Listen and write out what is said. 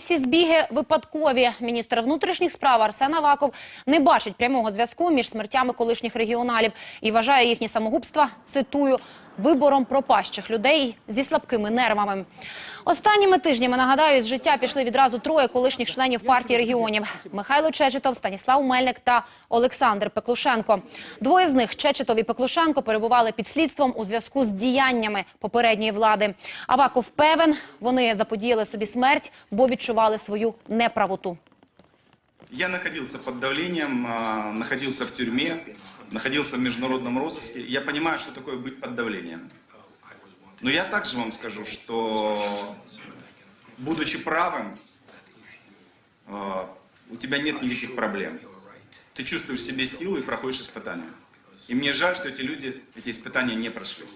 Усі збіги випадкові. Міністр внутрішніх справ Арсен Аваков не бачить прямого зв'язку між смертями колишніх регіоналів і вважає їхні самогубства, цитую, вибором пропащих людей зі слабкими нервами. Останніми тижнями, нагадаю, з життя пішли відразу троє колишніх членів партії регіонів – Михайло Чечетов, Станіслав Мельник та Олександр Пеклушенко. Двоє з них, Чечетов і Пеклушенко, перебували під слідством у зв'язку з діяннями попередньої влади. Аваков певен, вони заподіяли собі смерть, бо відчували свою неправоту. Я находился под давлением, а, находился в тюрьме, находился в международном розыске. Я понимаю, что такое быть под давлением. Но я также вам скажу, что будучи правым, а, у тебя нет никаких проблем. Ты чувствуешь в себе силу и проходишь испытания. И мне жаль, что эти люди эти испытания не прошли.